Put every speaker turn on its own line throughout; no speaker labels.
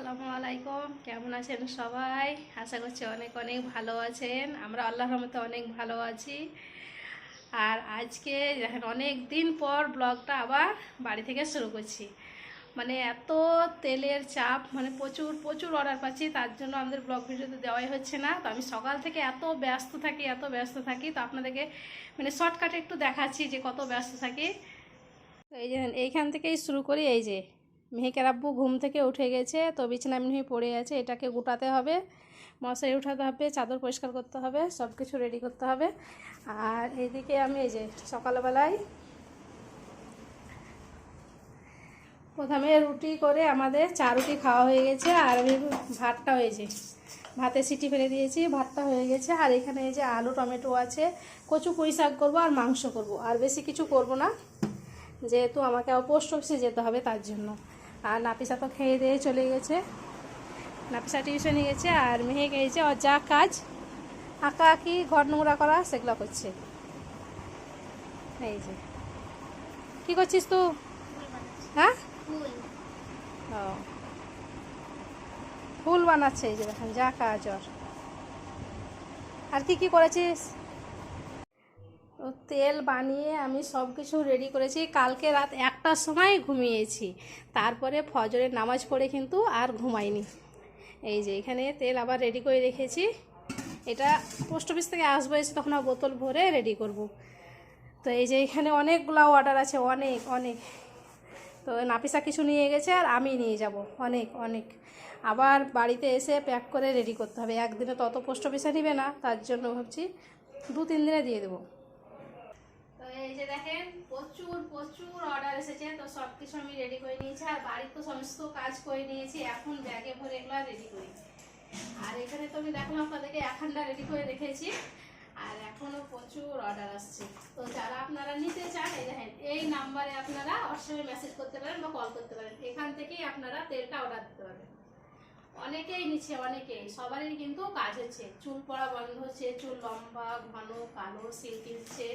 আসসালামু আলাইকুম। কেমন আছেন সবাই? আশা করছি অনেক অনেক ভালো আছেন। আমরা আল্লাহর রহমতে অনেক ভালো আছি। আর আজকে দেখেন, অনেক দিন পর ব্লগটা আবার বাড়ি থেকে শুরু করছি। মানে এত তেলের চাপ মানে প্রচুর প্রচুর অর্ডার পাচ্ছি, তার জন্য আমাদের ব্লগ ভিডিওতে দেওয়াই হচ্ছে না। তো আমি সকাল থেকে এত ব্যস্ত থাকি, এত ব্যস্ত থাকি, তো আপনাদেরকে মানে শর্টকাটে একটু দেখাচ্ছি যে কত ব্যস্ত থাকি। এই যে এইখান থেকেই শুরু করি, এই যে মেহেকের আব্বু ঘুম থেকে উঠে গেছে, তো বিছানা এমনি পড়ে আছে, এটাকে গোটাতে হবে, মশারি উঠাতে হবে, চাদর পরিষ্কার করতে হবে সব কিছু রেডি করতে হবে। আর এইদিকে আমি এই যে সকালবেলায় প্রথমে রুটি করে আমাদের চা রুটি খাওয়া হয়ে গেছে, আর আমি ভাতটা হয়েছে ভাতে সিটি ফেলে দিয়েছি, ভাতটা হয়ে গেছে। আর এখানে এই যে আলু, টমেটো আছে, কচু পুঁই শাক করব আর মাংস করব। আর বেশি কিছু করব না, যেহেতু আমাকে পোস্ট অফিসে যেতে হবে তার জন্য। আর নাপিসা তো খেয়ে দিয়ে চলে গেছে। নাপিসা টিউশনে গেছে আর মেহে গেছে, ওর যা কাজ, আঁকা আঁকি, ঘর নোংরা করা, সেগুলো করছে। এই যে। কী করছিস তুই হ্যাঁ? ও। ফুল বানাচ্ছে, এই যে দেখেন, যা কাজ ওর। আর কি কি করেছিস? তো তেল বানিয়ে আমি সব কিছু রেডি করেছি। কালকে রাত একটার সময় ঘুমিয়েছি। তারপরে ফজরের নামাজ পড়ে কিন্তু আর ঘুমাইনি। এই যে এখানে তেল আবার রেডি করে রেখেছি। এটা পোস্ট অফিস থেকে আসব, এসে তখন বোতল ভরে রেডি করব। তো এই যে এখানে অনেকগুলো অর্ডার আছে, অনেক অনেক। তো নাপিসা কিছু নিয়ে গেছে আর আমি নিয়ে যাব। অনেক অনেক। আবার বাড়িতে এসে প্যাক করে রেডি করতে হবে। একদিনে তত পোস্ট অফিসে নিবে না, তার জন্য ভাবছি দু তিন দিনে দিয়ে দেবো। যে দেখেন প্রচুর প্রচুর অর্ডার এসেছে, তো সব কিছু আমি রেডি করে নিয়েছি। আর বাড়ির তো সমস্ত কাজ করে নিয়েছি, এখন ব্যাগে ভরে এগুলো রেডি করি। আর এখানে তো আমি দেখলাম, আপনাদেরকে এখানটা রেডি করে রেখেছি। আর এখনও প্রচুর অর্ডার আসছে। তো যারা আপনারা নিতে চান, এই দেখেন, এই নাম্বারে আপনারা হোয়াটসঅ্যাপে মেসেজ করতে পারেন বা কল করতে পারেন। এখান থেকেই আপনারা তেলটা অর্ডার দিতে পারবেন। অনেকেই নিচ্ছে, অনেকেই। সবারই কিন্তু কাজ হচ্ছে। চুল পড়া বন্ধ হচ্ছে, চুল লম্বা, ঘন, কালো সিল্কি হচ্ছে।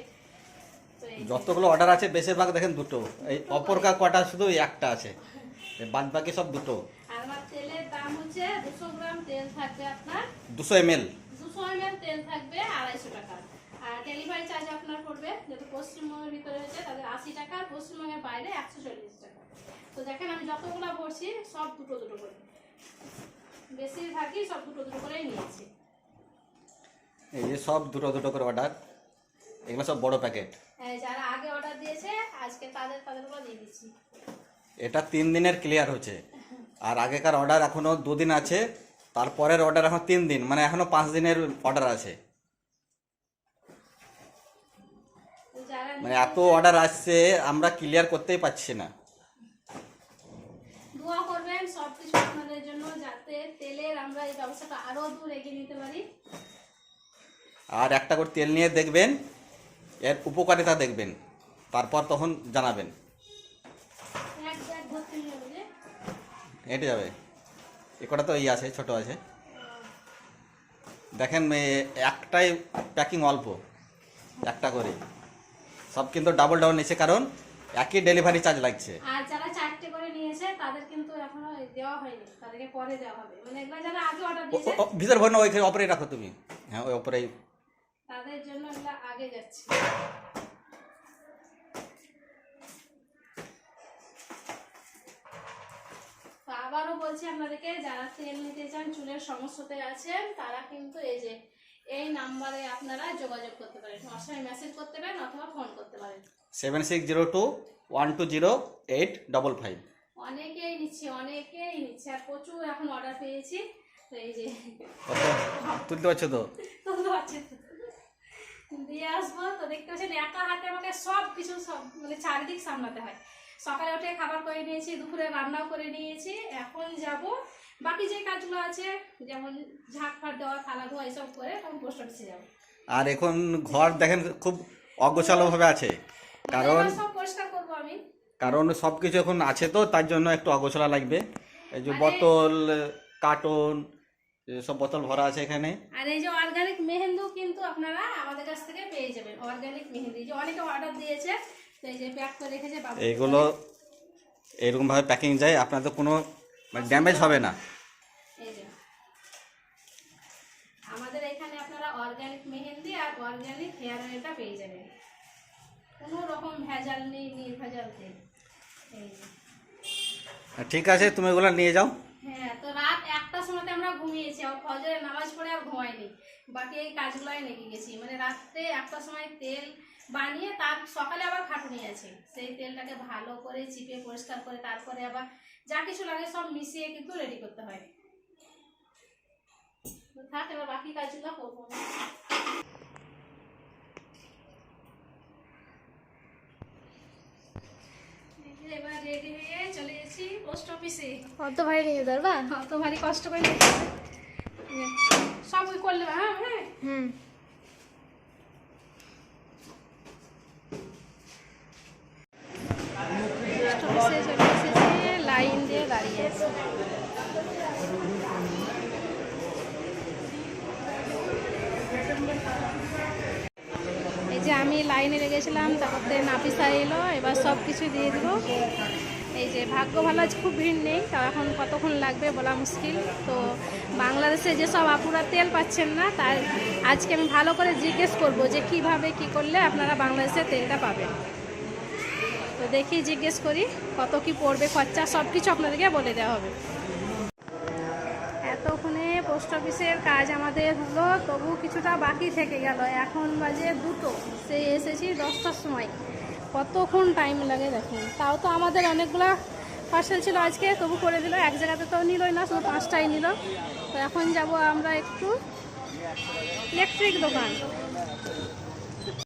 যতগুলো অর্ডার আছে বেশিরভাগ দেখেন দুটো। এই অপরকার কটা শুধু একটা আছে। বাদ বাকি সব দুটো।
আর আমার তেলের দাম হচ্ছে দুশো গ্রাম তেল থাকবে আপনার তেল থাকবে আড়াইশো টাকা। আর ডেলিভারি চার্জ আপনার পড়বে যেহেতু পশ্চিমবঙ্গের ভিতরে হচ্ছে তাদের আশি টাকা আর পশ্চিমবঙ্গের বাইরে একশো চল্লিশ টাকা। তো দেখেন আমি যতগুলো ভরছি সব দুটো দুটো করে। বেশিরভাগই সব দুটো দুটো করেই নিয়েছি।
এই যে সব দুটো দুটো করে অর্ডার এগুলো সব বড় প্যাকেট।
যারা আগে অর্ডার দিয়েছে আজকে তাদের তাদেরগুলো দিয়ে দিচ্ছি।
এটা তিন দিনের ক্লিয়ার হচ্ছে। আর আগেকার অর্ডার এখনও দুদিন আছে তারপরের অর্ডার এখন তিন দিন মানে এখনও পাঁচ দিনের অর্ডার আছে। মানে এত অর্ডার আসছে আমরা ক্লিয়ার করতেই পারছি না।
দোয়া করবেন সব কিছু আপনাদের জন্য যাতে তেলের আমরা এই ব্যবসাটা আরও দূর এগিয়ে নিতে পারি।
আর একটা করে তেল নিয়ে দেখবেন এর উপকারিতা দেখবেন তারপর তখন জানাবেন। হেঁটে যাবে। এ কটা তো এই আছে ছোট আছে। দেখেন একটাই প্যাকিং অল্প একটা করে। সব কিন্তু ডাবল ডাবল নিচ্ছে কারণ একই ডেলিভারি চার্জ লাগছে।
আর যারা চারটে করে নিয়েছে তাদের কিন্তু এখনও দেওয়া হয়নি তাদেরকে পরে দেওয়া হবে। মানে এগুলো যারা আগে অর্ডার দিয়েছে
ভিতর ভর না ওইখানে অপরেই রাখো তুমি। হ্যাঁ ওই অপরেই
তাদের জন্য আমরা আগে যাচ্ছি। আবারও বলছি আপনাদেরকে যারা তেল নিতে চান চুলের সমস্যাতে আছেন তারা কিন্তু এই যে এই নাম্বারে আপনারা যোগাযোগ করতে পারেন। হোয়াটসঅ্যাপে মেসেজ করতে পারেন অথবা ফোন করতে পারেন।
Seven six zero two one two zero eight double five.
অনেকেই নিচ্ছে অনেকেই নিচ্ছে আর প্রচুর এখন অর্ডার পেয়েছি। তো এই যে
তুলতে পারছ তো?
তুলতে পারছি। তো। দিয়ে আসব। তো দেখতে পাচ্ছেন একা হাতে আমাকে সব কিছু সব মানে চারিদিক সামলাতে হয়। সকালে উঠে খাবার করে নিয়েছি দুপুরে রান্নাও করে নিয়েছি এখন যাব। বাকি যে কাজগুলো আছে যেমন ঝাঁক ফাট দেওয়া থালা ধোয়া এসব করে তখন পোস্ট অফিসে যাব।
আর এখন ঘর দেখেন খুব অগোছালোভাবে আছে। কারণ
সব পরিষ্কার করব আমি।
কারণ সব কিছু এখন আছে তো তার জন্য একটু অগোছলা লাগবে। এই যে বোতল কার্টন সব বোতল ভরা আছে এখানে।
আর এই যে অর্গানিক মেহেন্দু কিন্তু আপনারা আমাদের কাছ থেকে পেয়ে যাবেন অর্গানিক মেহেন্দি। যে অনেকে অর্ডার দিয়েছে তো এই যে প্যাক করে রেখেছে
এইগুলো এরকমভাবে প্যাকিং যায় আপনাদের কোনো মানে ড্যামেজ হবে না।
আমাদের এখানে আপনারা অর্গানিক মেহেন্দি আর অর্গানিক হেয়ার অয়েলটা পেয়ে যাবেন। কোনো রকম ভেজাল নেই নির্ভেজাল নেই।
ঠিক আছে তুমি এগুলো নিয়ে যাও।
ঘুমিয়েছি আর ফজরে নামাজ পড়ে আর ঘুমাইনি। বাকি এই কাজগুলোই লেগে গেছি। মানে রাত্রে একটা সময় তেল বানিয়ে তার সকালে আবার খাটুনি আছে। সেই তেলটাকে ভালো করে চিপে পরিষ্কার করে তারপরে আবার যা কিছু লাগে সব মিশিয়ে কিন্তু রেডি করতে হয়। থাক এবার বাকি কাজগুলো করব। এবার রেডি হয়ে চলে গেছি পোস্ট অফিসে
অত ভাই নিয়ে ধরবা?
অত ভারী কষ্ট করে ওই করলে হ্যাঁ হ্যাঁ
হুম
লাইন দিয়ে দাঁড়িয়ে আছে এই যে আমি লাইনে লেগেছিলাম তারপরে নাপিসা এলো এবার সব কিছু দিয়ে দিব এই যে ভাগ্য ভালো আছে খুব ভিড় নেই, তাও এখন কতক্ষণ লাগবে বলা মুশকিল। তো বাংলাদেশে যেসব আপুরা তেল পাচ্ছেন না, তার আজকে আমি ভালো করে জিজ্ঞেস করব যে কীভাবে কি করলে আপনারা বাংলাদেশে তেলটা পাবেন। তো দেখি জিজ্ঞেস করি, কত কি পড়বে, খরচা সব কিছু আপনাদেরকে বলে দেওয়া হবে। এতক্ষণে পোস্ট অফিসের কাজ আমাদের হলো, তবু কিছুটা বাকি থেকে গেল। এখন বাজে দুটো, সেই এসেছি দশটার সময়। কতক্ষণ টাইম লাগে দেখুন। তাও তো আমাদের অনেকগুলো পার্সেল ছিল আজকে, তবু করে দিল। এক জায়গাতে তো নিলই না, শুধু পাঁচটাই নিল। তো এখন যাব আমরা একটু ইলেকট্রিক দোকান।